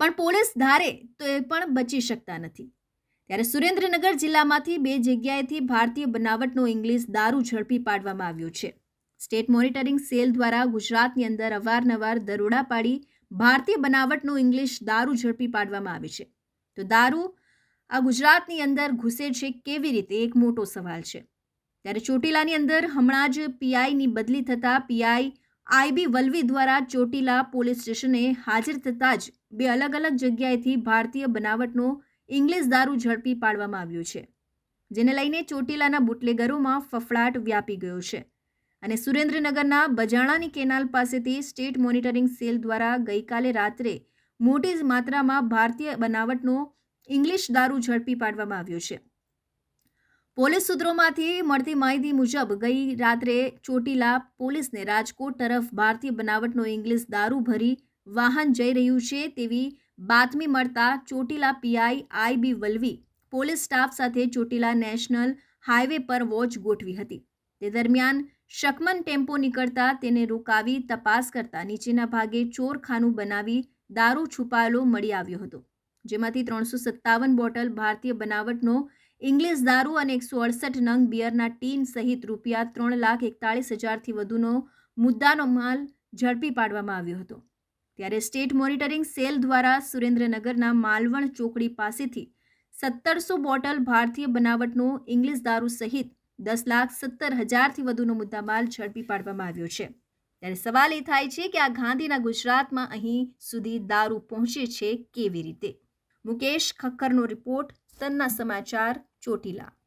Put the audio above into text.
પણ પોલીસ ધારે તો એ પણ બચી શકતા નથી. ત્યારે સુરેન્દ્રનગર જિલ્લામાંથી બે જગ્યાએથી ભારતીય બનાવટનો ઇંગ્લિશ દારૂ ઝડપી પાડવામાં આવ્યો છે. સ્ટેટ મોનિટરિંગ સેલ દ્વારા ગુજરાતની અંદર અવારનવાર દરોડા પાડી ભારતીય બનાવટનો ઇંગ્લિશ દારૂ ઝડપી પાડવામાં આવે છે. તો દારૂ આ ગુજરાતની અંદર ઘૂસે છે કેવી રીતે? એક મોટો સવાલ છે. ત્યારે ચોટીલાની અંદર હમણાં જ પીઆઈની બદલી થતાં પીઆઈ આઈબી વલવી દ્વારા ચોટીલા પોલીસ સ્ટેશને હાજર થતાં જ બે અલગ અલગ જગ્યાએથી ભારતીય બનાવટનો ઇંગ્લિશ દારૂ ઝડપી પાડવામાં આવ્યો છે, જેને લઈને ચોટીલાના બુટલેગરોમાં ફફડાટ વ્યાપી ગયો છે અને સુરેન્દ્રનગરના બજાણાની કેનાલ પાસેથી સ્ટેટ મોનિટરિંગ સેલ દ્વારા ગઈકાલે રાત્રે મોટી માત્રામાં ભારતીય બનાવટનો ઇંગ્લિશ દારૂ ઝડપી પાડવામાં આવ્યો છે. પોલીસ સૂત્રોમાંથી મળતી માહિતી મુજબ ગઈ રાત્રે ચોટીલા પોલીસને રાજકોટ તરફ ભારતીય બનાવટનો ઇંગ્લિશ દારૂ ભરી વાહન જઈ રહ્યું છે તેવી બાતમી મળતા Chotila PI IB Valvi police staff સાથે ચોટીલા નેશનલ હાઈવે પર વોચ ગોઠવી હતી. તે દરમિયાન શકમન ટેમ્પો નીકળતા તેને રોકાવી તપાસ કરતા નીચેના ભાગે ચોરખાનું બનાવી દારૂ છુપાયેલો મળી આવ્યો હતો. જેમાંથી ત્રણસો સત્તાવન બોટલ ભારતીય બનાવટનો ઇંગ્લિશ દારૂ અને એકસો અડસઠ નંગ બિયરના ટીન સહિત રૂપિયા ત્રણ લાખ એકતાળીસ હજારથી વધુનો મુદ્દાનો માલ ઝડપી પાડવામાં આવ્યો હતો. ત્યારે સ્ટેટ મોનિટરિંગ સેલ દ્વારા સુરેન્દ્રનગરના માલવણ ચોકડી પાસેથી સત્તરસો બોટલ ભારતીય બનાવટનો ઇંગ્લિશ દારૂ સહિત દસ લાખ સત્તર હજારથી વધુનો મુદ્દામાલ ઝડપી પાડવામાં આવ્યો છે. ત્યારે સવાલ એ થાય છે કે આ ગાંધીના ગુજરાતમાં અહીં સુધી દારૂ પહોંચે છે કેવી રીતે? મુકેશ ખક્કરનો રિપોર્ટ, તન્ના સમાચાર, ચોટીલા.